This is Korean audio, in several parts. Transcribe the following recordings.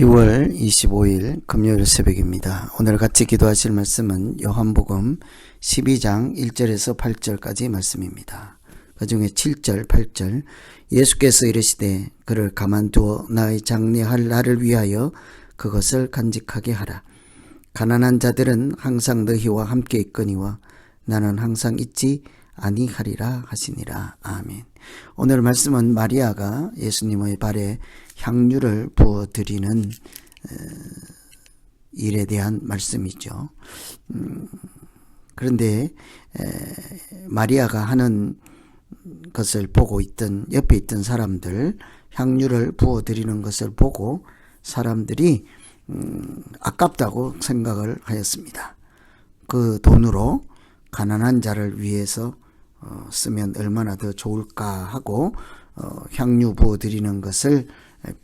10월 25일 금요일 새벽입니다. 오늘 같이 기도하실 말씀은 요한복음 12장 1절에서 8절까지 말씀입니다. 그 중에 7절, 8절 예수께서 이르시되 그를 가만두어 나의 장례할 날을 위하여 그것을 간직하게 하라. 가난한 자들은 항상 너희와 함께 있거니와 나는 항상 있지 아니하리라 하시니라. 아멘. 오늘 말씀은 마리아가 예수님의 발에 향유를 부어 드리는 어, 일에 대한 말씀이죠. 음, 그런데 마리아가 하는 것을 보고 있던 옆에 있던 사람들 향유를 부어 드리는 것을 보고 사람들이 음, 아깝다고 생각을 하였습니다. 그 돈으로 가난한 자를 위해서 어, 쓰면 얼마나 더 좋을까 하고 어, 향유 부어 드리는 것을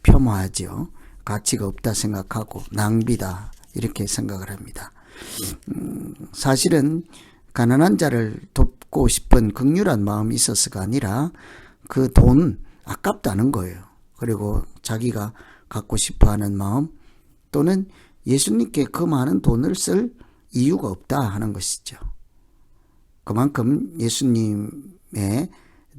폄하하죠. 가치가 없다 생각하고 낭비다 이렇게 생각을 합니다. 음, 사실은 가난한 자를 돕고 싶은 극률한 마음이 있어서가 아니라 그 돈 아깝다는 거예요. 그리고 자기가 갖고 싶어 하는 마음 또는 예수님께 그 많은 돈을 쓸 이유가 없다 하는 것이죠. 그만큼 예수님에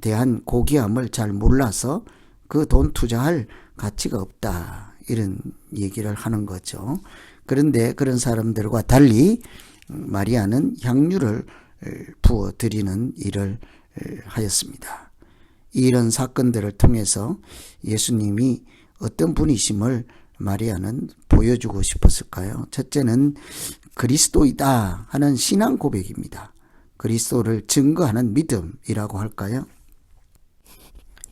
대한 고귀함을 잘 몰라서 그 돈 투자할 가치가 없다. 이런 얘기를 하는 거죠. 그런데 그런 사람들과 달리 마리아는 향유를 부어 드리는 일을 하였습니다. 이런 사건들을 통해서 예수님이 어떤 분이심을 마리아는 보여주고 싶었을까요? 첫째는 그리스도이다 하는 신앙 고백입니다. 그리스도를 증거하는 믿음이라고 할까요?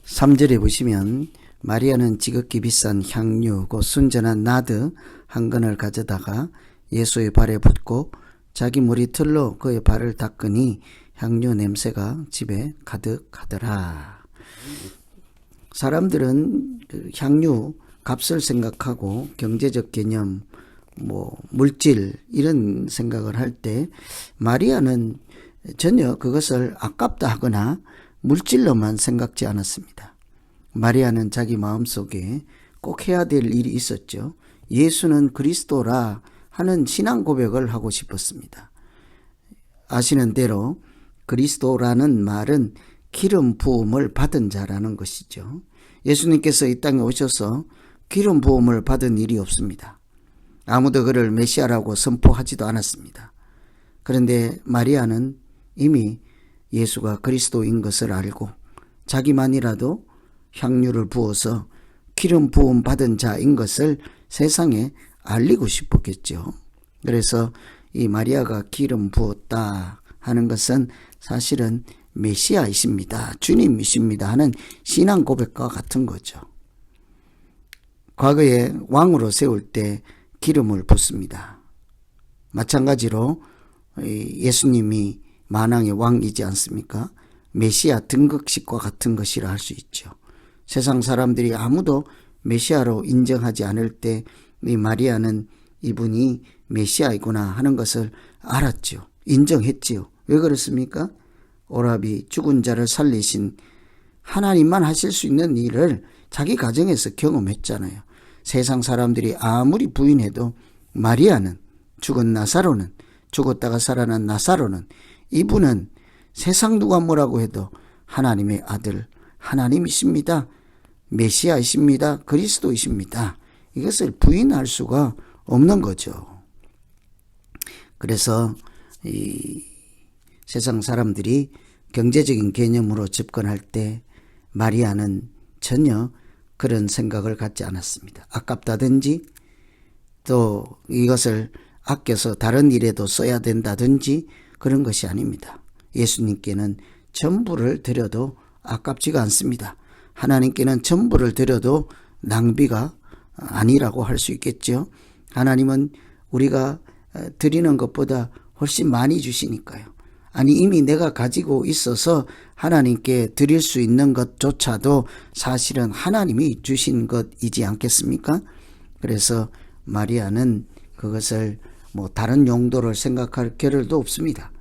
3절에 보시면 마리아는 지극히 비싼 향유 곧 순전한 나드 한 건을 가져다가 예수의 발에 붓고 자기 머리털로 그의 발을 닦으니 향유 냄새가 집에 가득하더라. 사람들은 그 향유 값을 생각하고 경제적 개념, 뭐 물질 이런 생각을 할 때 마리아는 전혀 그것을 아깝다 하거나 물질로만 생각지 않았습니다. 마리아는 자기 마음속에 꼭 해야 될 일이 있었죠. 예수는 그리스도라 하는 신앙 고백을 하고 싶었습니다. 아시는 대로 그리스도라는 말은 기름 부음을 받은 자라는 것이죠. 예수님께서 이 땅에 오셔서 기름 부음을 받은 일이 없습니다. 아무도 그를 메시아라고 선포하지도 않았습니다. 그런데 마리아는 이미 예수가 그리스도인 것을 알고 자기만이라도 향유를 부어서 기름 부음 받은 자인 것을 세상에 알리고 싶었겠죠. 그래서 이 마리아가 기름 부었다 하는 것은 사실은 메시아이십니다. 주님이십니다. 하는 신앙 고백과 같은 거죠. 과거에 왕으로 세울 때 기름을 붓습니다. 마찬가지로 예수님이 만왕의 왕이지 않습니까? 메시아 등극식과 같은 것이라 할 수 있죠. 세상 사람들이 아무도 메시아로 인정하지 않을 때 이 마리아는 이분이 메시아이구나 하는 것을 알았죠. 인정했지요. 왜 그렇습니까? 오라비 죽은 자를 살리신 하나님만 하실 수 있는 일을 자기 가정에서 경험했잖아요. 세상 사람들이 아무리 부인해도 마리아는 죽은 나사로는 죽었다가 살아난 나사로는 이분은 세상 누가 뭐라고 해도 하나님의 아들 하나님이십니다. 메시아이십니다. 그리스도이십니다. 이것을 부인할 수가 없는 거죠. 그래서 이 세상 사람들이 경제적인 개념으로 접근할 때 마리아는 전혀 그런 생각을 갖지 않았습니다. 아깝다든지 또 이것을 아껴서 다른 일에도 써야 된다든지 그런 것이 아닙니다. 예수님께는 전부를 드려도 아깝지가 않습니다. 하나님께는 전부를 드려도 낭비가 아니라고 할 수 있겠죠. 하나님은 우리가 드리는 것보다 훨씬 많이 주시니까요. 아니 이미 내가 가지고 있어서 하나님께 드릴 수 있는 것조차도 사실은 하나님이 주신 것이지 않겠습니까? 그래서 마리아는 그것을 뭐 다른 용도를 생각할 겨를도 없습니다.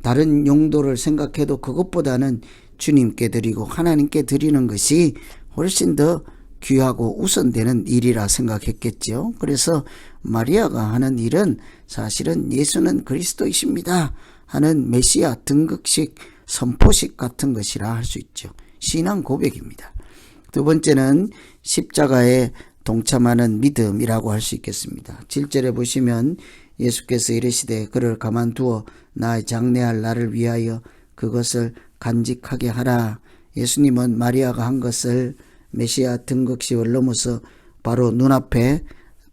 다른 용도를 생각해도 그것보다는 주님께 드리고 하나님께 드리는 것이 훨씬 더 귀하고 우선되는 일이라 생각했겠죠. 그래서 마리아가 하는 일은 사실은 예수는 그리스도이십니다 하는 메시아 등극식 선포식 같은 것이라 할 수 있죠. 신앙 고백입니다. 두 번째는 십자가에 동참하는 믿음이라고 할 수 있겠습니다. 7절에 보시면 예수께서 이르시되 그를 가만두어 나의 장래할 나를 위하여 그것을 간직하게 하라. 예수님은 마리아가 한 것을 메시아 등극식을 넘어서 바로 눈앞에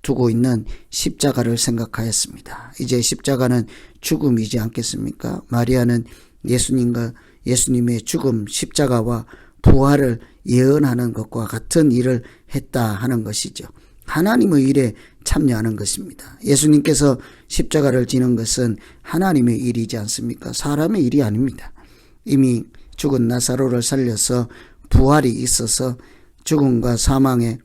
두고 있는 십자가를 생각하였습니다. 이제 십자가는 죽음이지 않겠습니까? 마리아는 예수님과 예수님의 죽음, 십자가와 부활을 예언하는 것과 같은 일을 했다 하는 것이죠. 하나님의 일에 참여하는 것입니다. 예수님께서 십자가를 지는 것은 하나님의 일이지 않습니까? 사람의 일이 아닙니다. 이미 죽은 나사로를 살려서 부활이 있어서 죽음과 사망의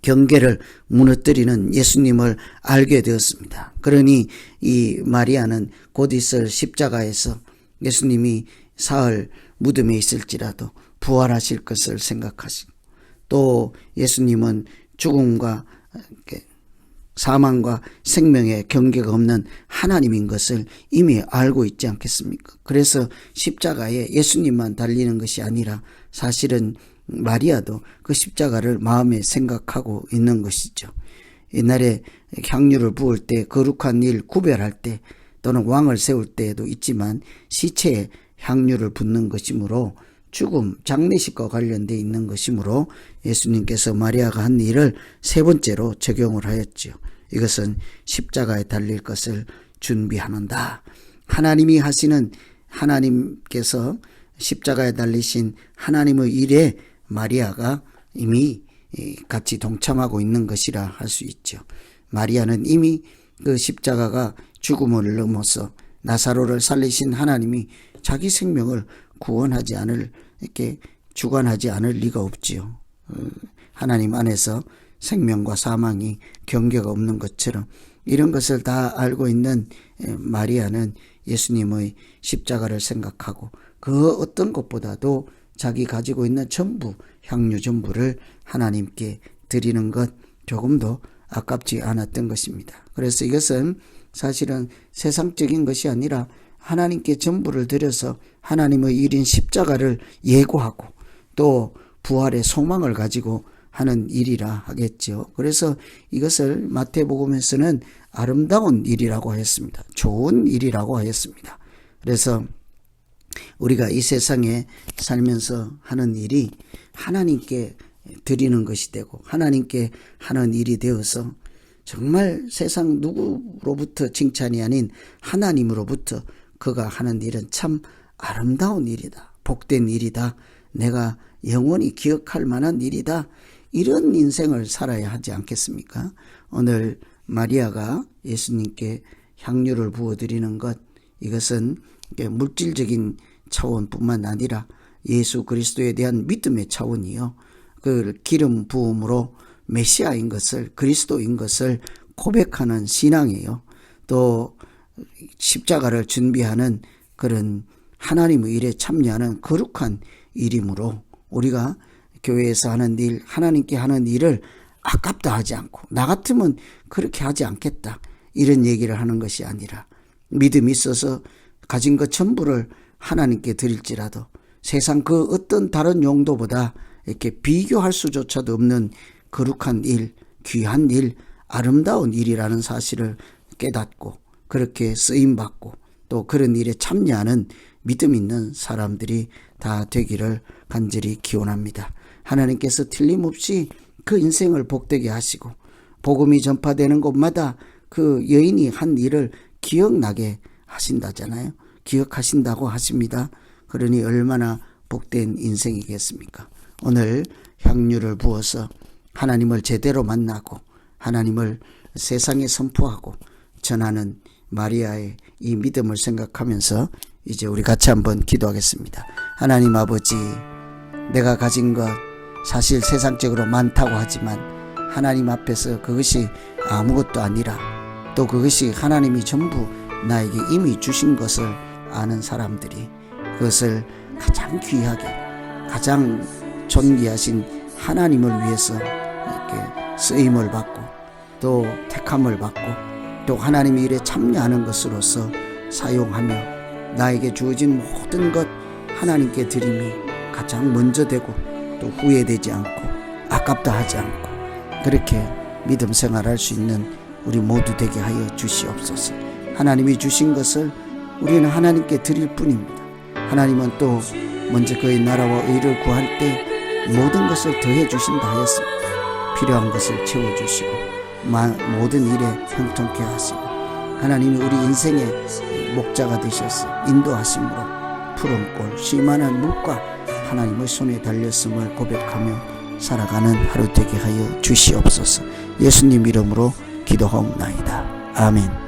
경계를 무너뜨리는 예수님을 알게 되었습니다. 그러니 이 마리아는 곧 있을 십자가에서 예수님이 사흘 무덤에 있을지라도 부활하실 것을 생각하시고 또 예수님은 죽음과 사망과 생명의 경계가 없는 하나님인 것을 이미 알고 있지 않겠습니까? 그래서 십자가에 예수님만 달리는 것이 아니라 사실은 마리아도 그 십자가를 마음에 생각하고 있는 것이죠. 옛날에 향유를 부을 때 거룩한 일 구별할 때 또는 왕을 세울 때에도 있지만 시체에 향유를 붓는 것이므로 죽음, 장례식과 관련돼 있는 것이므로 예수님께서 마리아가 한 일을 세 번째로 적용을 하였지요. 이것은 십자가에 달릴 것을 준비하는다. 하나님이 하시는 하나님께서 십자가에 달리신 하나님의 일에 마리아가 이미 같이 동참하고 있는 것이라 할 수 있죠. 마리아는 이미 그 십자가가 죽음을 넘어서 나사로를 살리신 하나님이 자기 생명을 구원하지 않을 이렇게 주관하지 않을 리가 없지요. 어, 하나님 안에서 생명과 사망이 경계가 없는 것처럼 이런 것을 다 알고 있는 마리아는 예수님의 십자가를 생각하고 그 어떤 것보다도 자기 가지고 있는 전부 향유 전부를 하나님께 드리는 것 조금도 아깝지 않았던 것입니다. 그래서 이것은 사실은 세상적인 것이 아니라 하나님께 전부를 드려서 하나님의 일인 십자가를 예고하고 또 부활의 소망을 가지고 하는 일이라 하겠죠. 그래서 이것을 마태복음에서는 아름다운 일이라고 하였습니다. 좋은 일이라고 하였습니다. 그래서 우리가 이 세상에 살면서 하는 일이 하나님께 드리는 것이 되고 하나님께 하는 일이 되어서 정말 세상 누구로부터 칭찬이 아닌 하나님으로부터 그가 하는 일은 참 아름다운 일이다. 복된 일이다. 내가 영원히 기억할 만한 일이다. 이런 인생을 살아야 하지 않겠습니까? 오늘 마리아가 예수님께 향유를 부어드리는 것, 이것은 물질적인 차원뿐만 아니라 예수 그리스도에 대한 믿음의 차원이요. 그 기름 부음으로 메시아인 것을, 그리스도인 것을 고백하는 신앙이에요. 또 십자가를 준비하는 그런 하나님의 일에 참여하는 거룩한 일이므로 우리가 교회에서 하는 일, 하나님께 하는 일을 아깝다 하지 않고 나 같으면 그렇게 하지 않겠다. 이런 얘기를 하는 것이 아니라 믿음이 있어서 가진 것 전부를 하나님께 드릴지라도 세상 그 어떤 다른 용도보다 이렇게 비교할 수조차도 없는 거룩한 일, 귀한 일, 아름다운 일이라는 사실을 깨닫고 그렇게 쓰임 받고 또 그런 일에 참여하는 믿음 있는 사람들이 다 되기를 간절히 기원합니다. 하나님께서 틀림없이 그 인생을 복되게 하시고 복음이 전파되는 곳마다 그 여인이 한 일을 기억나게 하신다잖아요. 기억하신다고 하십니다. 그러니 얼마나 복된 인생이겠습니까? 오늘 향유를 부어서 하나님을 제대로 만나고 하나님을 세상에 선포하고 전하는 마리아의 이 믿음을 생각하면서 이제 우리 같이 한번 기도하겠습니다. 하나님 아버지, 내가 가진 것 사실 세상적으로 많다고 하지만 하나님 앞에서 그것이 아무것도 아니라 또 그것이 하나님이 전부 나에게 이미 주신 것을 아는 사람들이 그것을 가장 귀하게 가장 존귀하신 하나님을 위해서 이렇게 쓰임을 받고 또 택함을 받고 또 하나님의 일에 참여하는 것으로서 사용하며 나에게 주어진 모든 것 하나님께 드림이 가장 먼저 되고 또 후회되지 않고 아깝다 하지 않고 그렇게 믿음 생활할 수 있는 우리 모두 되게 하여 주시옵소서. 하나님이 주신 것을 우리는 하나님께 드릴 뿐입니다. 하나님은 또 먼저 그의 나라와 의를 구할 때 모든 것을 더해 주신다 하였습니다. 필요한 것을 채워 주시고 모든 일에 형통케 하시고 하나님이 우리 인생의 목자가 되셔서 인도하심으로 푸른 꼴 쉬만한 물과 하나님의 손에 달렸음을 고백하며 살아가는 하루 되게 하여 주시옵소서. 예수님 이름으로 기도하옵나이다. 아멘.